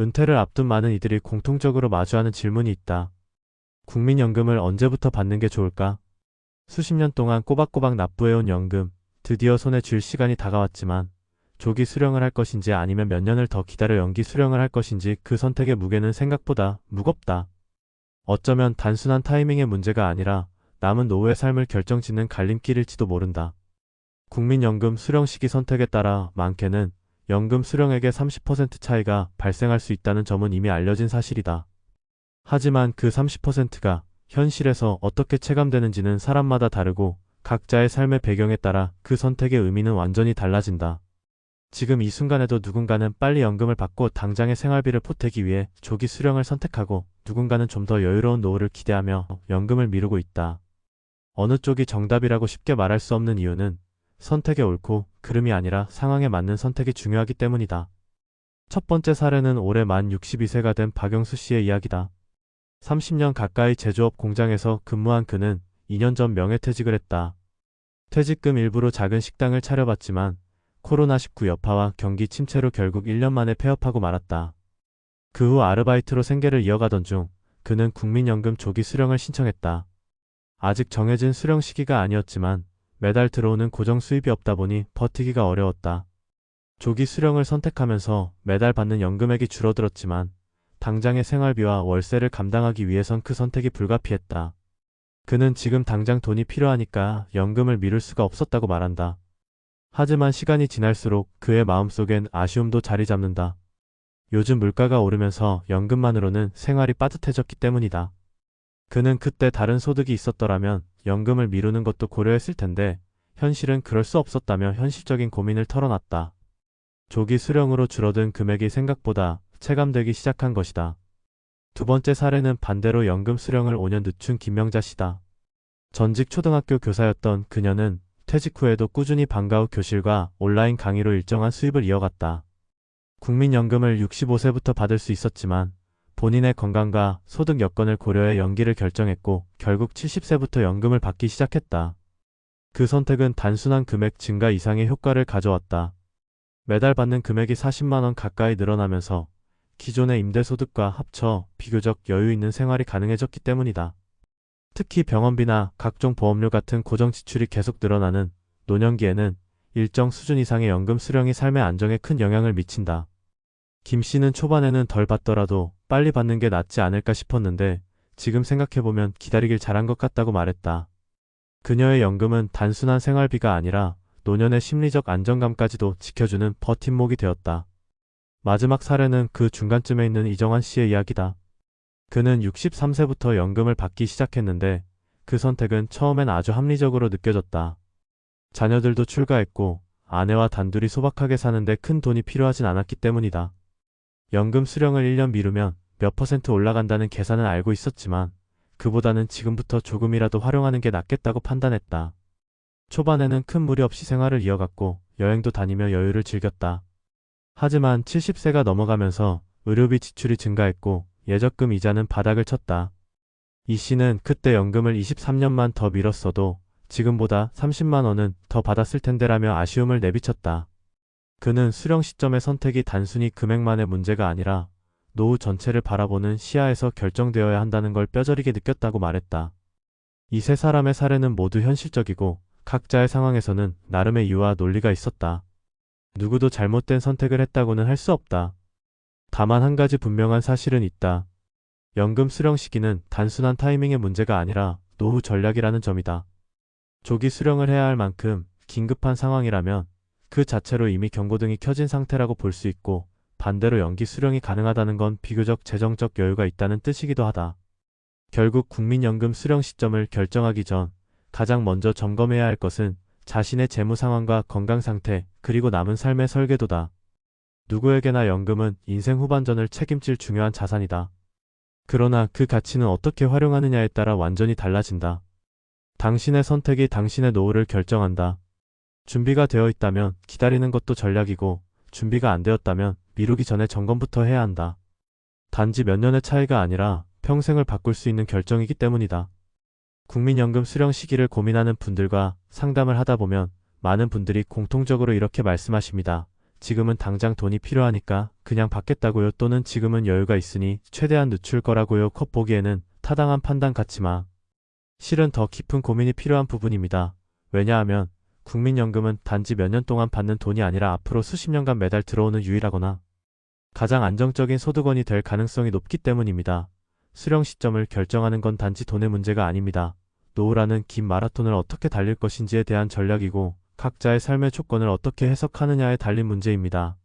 은퇴를 앞둔 많은 이들이 공통적으로 마주하는 질문이 있다. 국민연금을 언제부터 받는 게 좋을까? 수십 년 동안 꼬박꼬박 납부해온 연금, 드디어 손에 쥘 시간이 다가왔지만 조기 수령을 할 것인지 아니면 몇 년을 더 기다려 연기 수령을 할 것인지 그 선택의 무게는 생각보다 무겁다. 어쩌면 단순한 타이밍의 문제가 아니라 남은 노후의 삶을 결정짓는 갈림길일지도 모른다. 국민연금 수령 시기 선택에 따라 많게는 연금 수령액의 30% 차이가 발생할 수 있다는 점은 이미 알려진 사실이다. 하지만 그 30%가 현실에서 어떻게 체감되는지는 사람마다 다르고 각자의 삶의 배경에 따라 그 선택의 의미는 완전히 달라진다. 지금 이 순간에도 누군가는 빨리 연금을 받고 당장의 생활비를 보태기 위해 조기 수령을 선택하고 누군가는 좀 더 여유로운 노후를 기대하며 연금을 미루고 있다. 어느 쪽이 정답이라고 쉽게 말할 수 없는 이유는 선택의 옳고 그름이 아니라 상황에 맞는 선택이 중요하기 때문이다. 첫 번째 사례는 올해 만 62세가 된 박영수 씨의 이야기다. 30년 가까이 제조업 공장에서 근무한 그는 2년 전 명예퇴직을 했다. 퇴직금 일부로 작은 식당을 차려봤지만 코로나19 여파와 경기 침체로 결국 1년 만에 폐업하고 말았다. 그 후 아르바이트로 생계를 이어가던 중 그는 국민연금 조기 수령을 신청했다. 아직 정해진 수령 시기가 아니었지만 매달 들어오는 고정 수입이 없다 보니 버티기가 어려웠다. 조기 수령을 선택하면서 매달 받는 연금액이 줄어들었지만 당장의 생활비와 월세를 감당하기 위해선 그 선택이 불가피했다. 그는 지금 당장 돈이 필요하니까 연금을 미룰 수가 없었다고 말한다. 하지만 시간이 지날수록 그의 마음속엔 아쉬움도 자리 잡는다. 요즘 물가가 오르면서 연금만으로는 생활이 빠듯해졌기 때문이다. 그는 그때 다른 소득이 있었더라면 연금을 미루는 것도 고려했을 텐데 현실은 그럴 수 없었다며 현실적인 고민을 털어놨다. 조기 수령으로 줄어든 금액이 생각보다 체감되기 시작한 것이다. 두 번째 사례는 반대로 연금 수령을 5년 늦춘 김명자 씨다. 전직 초등학교 교사였던 그녀는 퇴직 후에도 꾸준히 방과 후 교실과 온라인 강의로 일정한 수입을 이어갔다. 국민연금을 65세부터 받을 수 있었지만 본인의 건강과 소득 여건을 고려해 연기를 결정했고 결국 70세부터 연금을 받기 시작했다. 그 선택은 단순한 금액 증가 이상의 효과를 가져왔다. 매달 받는 금액이 40만원 가까이 늘어나면서 기존의 임대소득과 합쳐 비교적 여유 있는 생활이 가능해졌기 때문이다. 특히 병원비나 각종 보험료 같은 고정 지출이 계속 늘어나는 노년기에는 일정 수준 이상의 연금 수령이 삶의 안정에 큰 영향을 미친다. 김 씨는 초반에는 덜 받더라도 빨리 받는 게 낫지 않을까 싶었는데 지금 생각해보면 기다리길 잘한 것 같다고 말했다. 그녀의 연금은 단순한 생활비가 아니라 노년의 심리적 안정감까지도 지켜주는 버팀목이 되었다. 마지막 사례는 그 중간쯤에 있는 이정환 씨의 이야기다. 그는 63세부터 연금을 받기 시작했는데 그 선택은 처음엔 아주 합리적으로 느껴졌다. 자녀들도 출가했고 아내와 단둘이 소박하게 사는데 큰 돈이 필요하진 않았기 때문이다. 연금 수령을 1년 미루면 몇 퍼센트 올라간다는 계산은 알고 있었지만 그보다는 지금부터 조금이라도 활용하는 게 낫겠다고 판단했다. 초반에는 큰 무리 없이 생활을 이어갔고 여행도 다니며 여유를 즐겼다. 하지만 70세가 넘어가면서 의료비 지출이 증가했고 예적금 이자는 바닥을 쳤다. 이 씨는 그때 연금을 23년만 더 미뤘어도 지금보다 30만 원은 더 받았을 텐데라며 아쉬움을 내비쳤다. 그는 수령 시점의 선택이 단순히 금액만의 문제가 아니라 노후 전체를 바라보는 시야에서 결정되어야 한다는 걸 뼈저리게 느꼈다고 말했다. 이 세 사람의 사례는 모두 현실적이고 각자의 상황에서는 나름의 이유와 논리가 있었다. 누구도 잘못된 선택을 했다고는 할 수 없다. 다만 한 가지 분명한 사실은 있다. 연금 수령 시기는 단순한 타이밍의 문제가 아니라 노후 전략이라는 점이다. 조기 수령을 해야 할 만큼 긴급한 상황이라면 그 자체로 이미 경고등이 켜진 상태라고 볼 수 있고 반대로 연기 수령이 가능하다는 건 비교적 재정적 여유가 있다는 뜻이기도 하다. 결국 국민연금 수령 시점을 결정하기 전 가장 먼저 점검해야 할 것은 자신의 재무 상황과 건강 상태 그리고 남은 삶의 설계도다. 누구에게나 연금은 인생 후반전을 책임질 중요한 자산이다. 그러나 그 가치는 어떻게 활용하느냐에 따라 완전히 달라진다. 당신의 선택이 당신의 노후를 결정한다. 준비가 되어 있다면 기다리는 것도 전략이고 준비가 안 되었다면 미루기 전에 점검부터 해야 한다. 단지 몇 년의 차이가 아니라 평생을 바꿀 수 있는 결정이기 때문이다. 국민연금 수령 시기를 고민하는 분들과 상담을 하다 보면 많은 분들이 공통적으로 이렇게 말씀하십니다. 지금은 당장 돈이 필요하니까 그냥 받겠다고요 또는 지금은 여유가 있으니 최대한 늦출 거라고요 컷 보기에는 타당한 판단 같지만 실은 더 깊은 고민이 필요한 부분입니다. 왜냐하면 국민연금은 단지 몇 년 동안 받는 돈이 아니라 앞으로 수십 년간 매달 들어오는 유일하거나 가장 안정적인 소득원이 될 가능성이 높기 때문입니다. 수령 시점을 결정하는 건 단지 돈의 문제가 아닙니다. 노후라는 긴 마라톤을 어떻게 달릴 것인지에 대한 전략이고 각자의 삶의 조건을 어떻게 해석하느냐에 달린 문제입니다.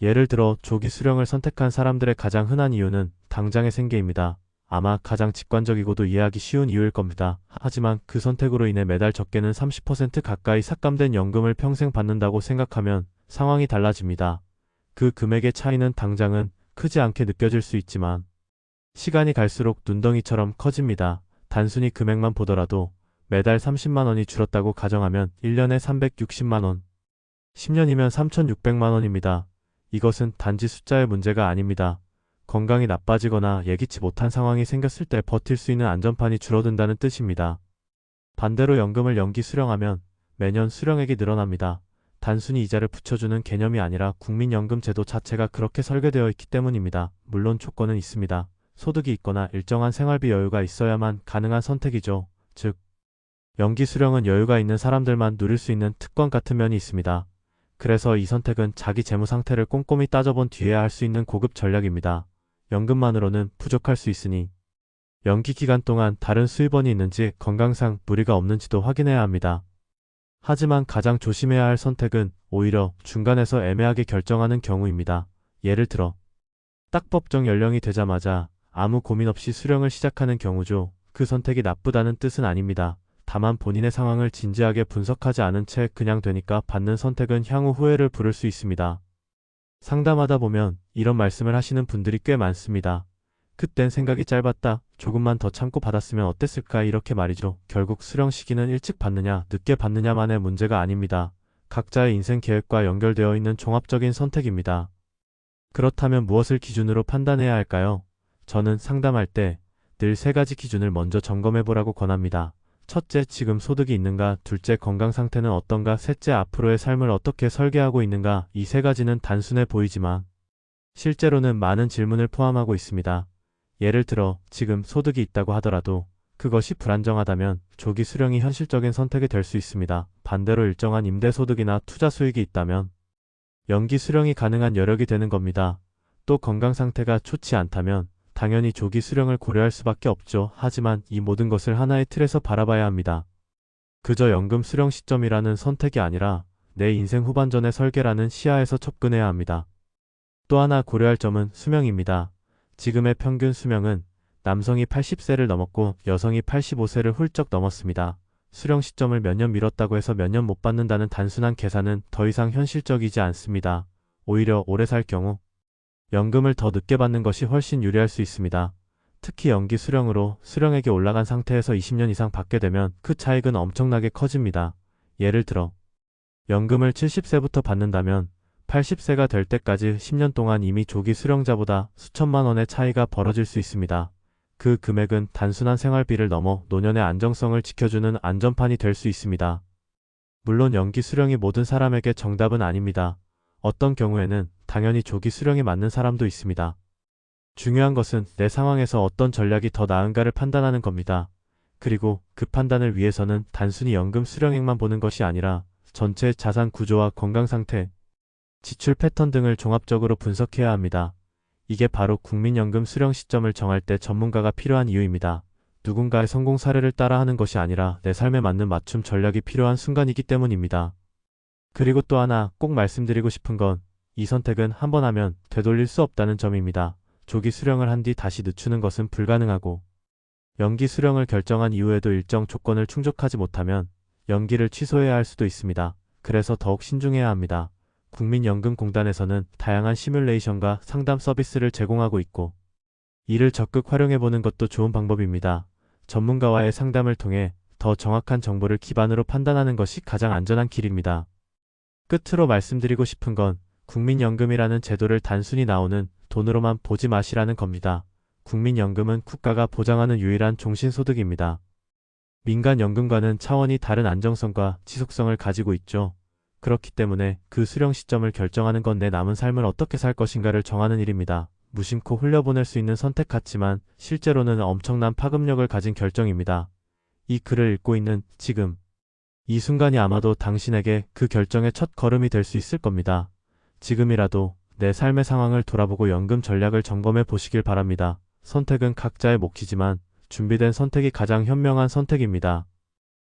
예를 들어 조기 수령을 선택한 사람들의 가장 흔한 이유는 당장의 생계입니다. 아마 가장 직관적이고도 이해하기 쉬운 이유일 겁니다. 하지만 그 선택으로 인해 매달 적게는 30% 가까이 삭감된 연금을 평생 받는다고 생각하면 상황이 달라집니다. 그 금액의 차이는 당장은 크지 않게 느껴질 수 있지만 시간이 갈수록 눈덩이처럼 커집니다. 단순히 금액만 보더라도 매달 30만 원이 줄었다고 가정하면 1년에 360만 원, 10년이면 3,600만 원입니다. 이것은 단지 숫자의 문제가 아닙니다. 건강이 나빠지거나 예기치 못한 상황이 생겼을 때 버틸 수 있는 안전판이 줄어든다는 뜻입니다. 반대로 연금을 연기 수령하면 매년 수령액이 늘어납니다. 단순히 이자를 붙여주는 개념이 아니라 국민연금 제도 자체가 그렇게 설계되어 있기 때문입니다. 물론 조건은 있습니다. 소득이 있거나 일정한 생활비 여유가 있어야만 가능한 선택이죠. 즉, 연기 수령은 여유가 있는 사람들만 누릴 수 있는 특권 같은 면이 있습니다. 그래서 이 선택은 자기 재무 상태를 꼼꼼히 따져본 뒤에야 할수 있는 고급 전략입니다. 연금만으로는 부족할 수 있으니 연기 기간 동안 다른 수입원이 있는지 건강상 무리가 없는지도 확인해야 합니다. 하지만 가장 조심해야 할 선택은 오히려 중간에서 애매하게 결정하는 경우입니다. 예를 들어 딱 법정 연령이 되자마자 아무 고민 없이 수령을 시작하는 경우죠. 그 선택이 나쁘다는 뜻은 아닙니다. 다만 본인의 상황을 진지하게 분석하지 않은 채 그냥 되니까 받는 선택은 향후 후회를 부를 수 있습니다. 상담하다 보면 이런 말씀을 하시는 분들이 꽤 많습니다. 그땐 생각이 짧았다. 조금만 더 참고 받았으면 어땠을까 이렇게 말이죠. 결국 수령 시기는 일찍 받느냐 늦게 받느냐만의 문제가 아닙니다. 각자의 인생 계획과 연결되어 있는 종합적인 선택입니다. 그렇다면 무엇을 기준으로 판단해야 할까요? 저는 상담할 때 늘 세 가지 기준을 먼저 점검해 보라고 권합니다. 첫째, 지금 소득이 있는가? 둘째, 건강 상태는 어떤가? 셋째, 앞으로의 삶을 어떻게 설계하고 있는가? 이 세 가지는 단순해 보이지만 실제로는 많은 질문을 포함하고 있습니다. 예를 들어 지금 소득이 있다고 하더라도 그것이 불안정하다면 조기 수령이 현실적인 선택이 될 수 있습니다. 반대로 일정한 임대 소득이나 투자 수익이 있다면 연기 수령이 가능한 여력이 되는 겁니다. 또 건강 상태가 좋지 않다면 당연히 조기 수령을 고려할 수밖에 없죠. 하지만 이 모든 것을 하나의 틀에서 바라봐야 합니다. 그저 연금 수령 시점이라는 선택이 아니라 내 인생 후반전의 설계라는 시야에서 접근해야 합니다. 또 하나 고려할 점은 수명입니다. 지금의 평균 수명은 남성이 80세를 넘었고 여성이 85세를 훌쩍 넘었습니다. 수령 시점을 몇 년 미뤘다고 해서 몇 년 못 받는다는 단순한 계산은 더 이상 현실적이지 않습니다. 오히려 오래 살 경우 연금을 더 늦게 받는 것이 훨씬 유리할 수 있습니다. 특히 연기 수령으로 수령액이 올라간 상태에서 20년 이상 받게 되면 그 차익은 엄청나게 커집니다. 예를 들어 연금을 70세부터 받는다면 80세가 될 때까지 10년 동안 이미 조기 수령자보다 수천만 원의 차이가 벌어질 수 있습니다. 그 금액은 단순한 생활비를 넘어 노년의 안정성을 지켜주는 안전판이 될 수 있습니다. 물론 연기 수령이 모든 사람에게 정답은 아닙니다. 어떤 경우에는 당연히 조기 수령에 맞는 사람도 있습니다. 중요한 것은 내 상황에서 어떤 전략이 더 나은가를 판단하는 겁니다. 그리고 그 판단을 위해서는 단순히 연금 수령액만 보는 것이 아니라 전체 자산 구조와 건강 상태, 지출 패턴 등을 종합적으로 분석해야 합니다. 이게 바로 국민연금 수령 시점을 정할 때 전문가가 필요한 이유입니다. 누군가의 성공 사례를 따라하는 것이 아니라 내 삶에 맞는 맞춤 전략이 필요한 순간이기 때문입니다. 그리고 또 하나 꼭 말씀드리고 싶은 건 이 선택은 한번 하면 되돌릴 수 없다는 점입니다. 조기 수령을 한 뒤 다시 늦추는 것은 불가능하고 연기 수령을 결정한 이후에도 일정 조건을 충족하지 못하면 연기를 취소해야 할 수도 있습니다. 그래서 더욱 신중해야 합니다. 국민연금공단에서는 다양한 시뮬레이션과 상담 서비스를 제공하고 있고 이를 적극 활용해보는 것도 좋은 방법입니다. 전문가와의 상담을 통해 더 정확한 정보를 기반으로 판단하는 것이 가장 안전한 길입니다. 끝으로 말씀드리고 싶은 건 국민연금이라는 제도를 단순히 나오는 돈으로만 보지 마시라는 겁니다. 국민연금은 국가가 보장하는 유일한 종신소득입니다. 민간연금과는 차원이 다른 안정성과 지속성을 가지고 있죠. 그렇기 때문에 그 수령 시점을 결정하는 건 내 남은 삶을 어떻게 살 것인가를 정하는 일입니다. 무심코 흘려보낼 수 있는 선택 같지만 실제로는 엄청난 파급력을 가진 결정입니다. 이 글을 읽고 있는 지금 이 순간이 아마도 당신에게 그 결정의 첫 걸음이 될 수 있을 겁니다. 지금이라도 내 삶의 상황을 돌아보고 연금 전략을 점검해 보시길 바랍니다. 선택은 각자의 몫이지만 준비된 선택이 가장 현명한 선택입니다.